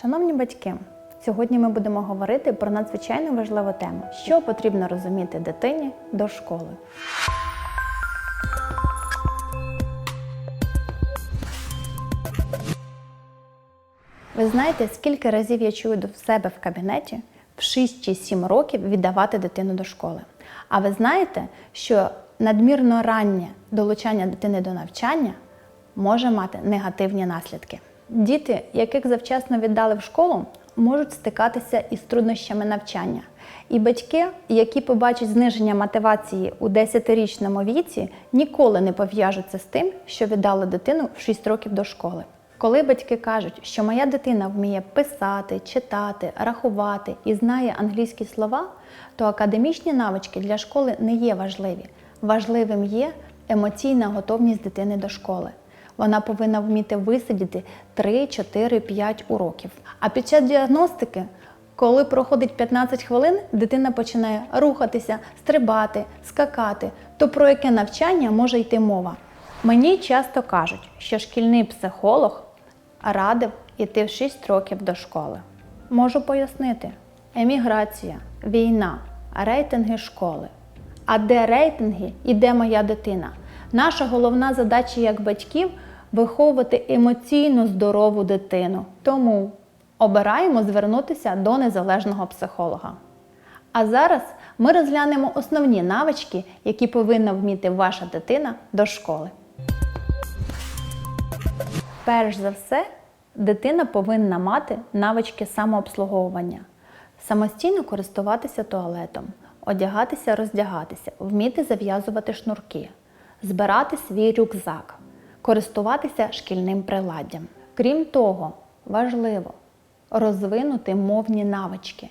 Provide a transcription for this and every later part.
Шановні батьки, сьогодні ми будемо говорити про надзвичайно важливу тему, що потрібно розуміти дитині до школи. Ви знаєте, скільки разів я чую до себе в кабінеті в 6 чи 7 років віддавати дитину до школи. А ви знаєте, що надмірно раннє долучання дитини до навчання може мати негативні наслідки. Діти, яких завчасно віддали в школу, можуть стикатися із труднощами навчання. І батьки, які побачать зниження мотивації у 10-річному віці, ніколи не пов'яжуться з тим, що віддали дитину в 6 років до школи. Коли батьки кажуть, що моя дитина вміє писати, читати, рахувати і знає англійські слова, то академічні навички для школи не є важливі. Важливим є емоційна готовність дитини до школи. Вона повинна вміти висидіти 3, 4, 5 уроків. А під час діагностики, коли проходить 15 хвилин, дитина починає рухатися, стрибати, скакати, то про яке навчання може йти мова? Мені часто кажуть, що шкільний психолог радив іти в 6 років до школи. Можу пояснити: еміграція, війна, рейтинги школи. А де рейтинги і де моя дитина? Наша головна задача як батьків виховувати емоційно здорову дитину. Тому обираємо звернутися до незалежного психолога. А зараз ми розглянемо основні навички, які повинна вміти ваша дитина до школи. Перш за все, дитина повинна мати навички самообслуговування, самостійно користуватися туалетом, одягатися, роздягатися, вміти зав'язувати шнурки, збирати свій рюкзак, користуватися шкільним приладдям. Крім того, важливо розвинути мовні навички.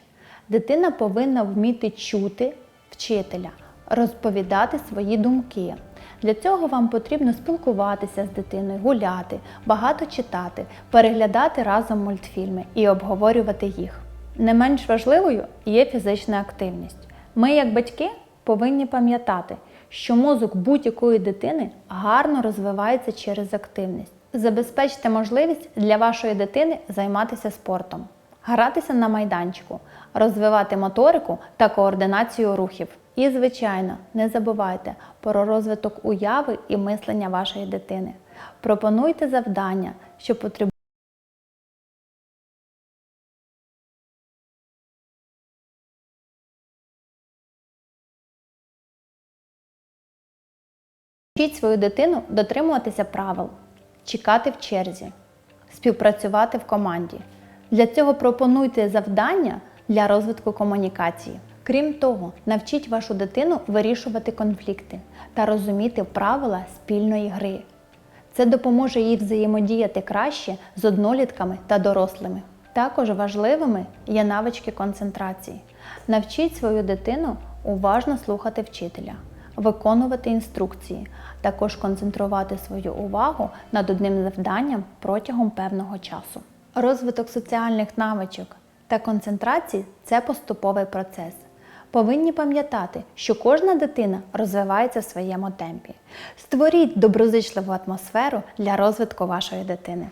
Дитина повинна вміти чути вчителя, розповідати свої думки. Для цього вам потрібно спілкуватися з дитиною, гуляти, багато читати, переглядати разом мультфільми і обговорювати їх. Не менш важливою є фізична активність. Ми, як батьки, повинні пам'ятати, що мозок будь-якої дитини гарно розвивається через активність. Забезпечте можливість для вашої дитини займатися спортом, гратися на майданчику, розвивати моторику та координацію рухів. І, звичайно, не забувайте про розвиток уяви і мислення вашої дитини. Пропонуйте завдання, що потребують. Вчіть свою дитину дотримуватися правил, чекати в черзі, співпрацювати в команді. Для цього пропонуйте завдання для розвитку комунікації. Крім того, навчіть вашу дитину вирішувати конфлікти та розуміти правила спільної гри. Це допоможе їй взаємодіяти краще з однолітками та дорослими. Також важливими є навички концентрації. Навчіть свою дитину уважно слухати вчителя, виконувати інструкції, також концентрувати свою увагу над одним завданням протягом певного часу. Розвиток соціальних навичок та концентрації це поступовий процес. Повинні пам'ятати, що кожна дитина розвивається в своєму темпі. Створіть доброзичливу атмосферу для розвитку вашої дитини.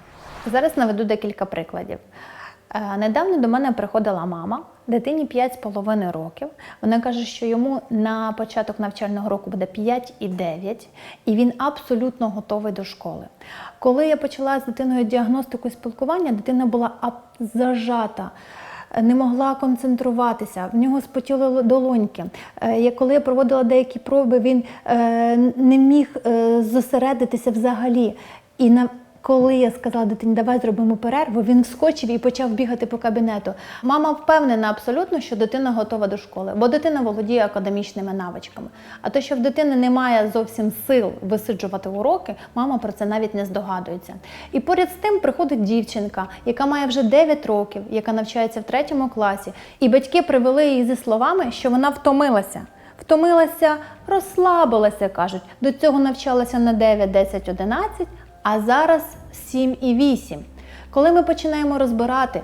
Зараз наведу декілька прикладів. Е, Недавно до мене приходила мама, дитині 5,5 років. Вона каже, що йому на початок навчального року буде 5 і 9, і він абсолютно готовий до школи. Коли я почала з дитиною діагностику і спілкування, дитина була зажата. Не могла концентруватися, в нього спотіли долоньки. Е, Коли я проводила деякі проби, він е, не міг е, зосередитися взагалі. І коли я сказала дитині, давай зробимо перерву, він вскочив і почав бігати по кабінету. Мама впевнена абсолютно, що дитина готова до школи, бо дитина володіє академічними навичками. А то, що в дитини немає зовсім сил висиджувати уроки, мама про це навіть не здогадується. І поряд з тим приходить дівчинка, яка має вже 9 років, яка навчається в третьому класі, і батьки привели її зі словами, що вона втомилася. Втомилася, розслабилася, кажуть. До цього навчалася на 9, 10, 11, а зараз 7 і 8. Коли ми починаємо розбирати,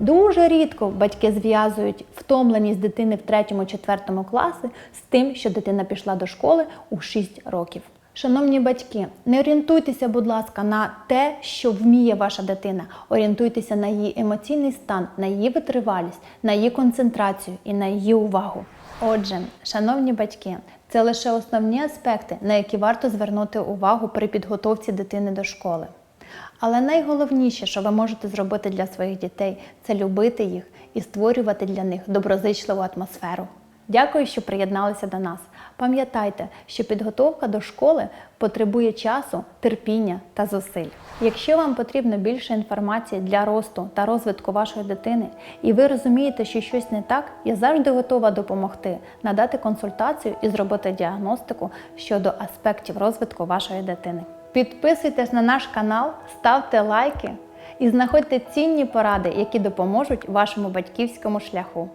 дуже рідко батьки зв'язують втомленість дитини в 3-4 класі з тим, що дитина пішла до школи у 6 років. Шановні батьки, не орієнтуйтеся, будь ласка, на те, що вміє ваша дитина. Орієнтуйтеся на її емоційний стан, на її витривалість, на її концентрацію і на її увагу. Отже, шановні батьки, це лише основні аспекти, на які варто звернути увагу при підготовці дитини до школи. Але найголовніше, що ви можете зробити для своїх дітей, це любити їх і створювати для них доброзичливу атмосферу. Дякую, що приєдналися до нас. Пам'ятайте, що підготовка до школи потребує часу, терпіння та зусиль. Якщо вам потрібно більше інформації для росту та розвитку вашої дитини, і ви розумієте, що щось не так, я завжди готова допомогти, надати консультацію і зробити діагностику щодо аспектів розвитку вашої дитини. Підписуйтесь на наш канал, ставте лайки і знаходьте цінні поради, які допоможуть вашому батьківському шляху.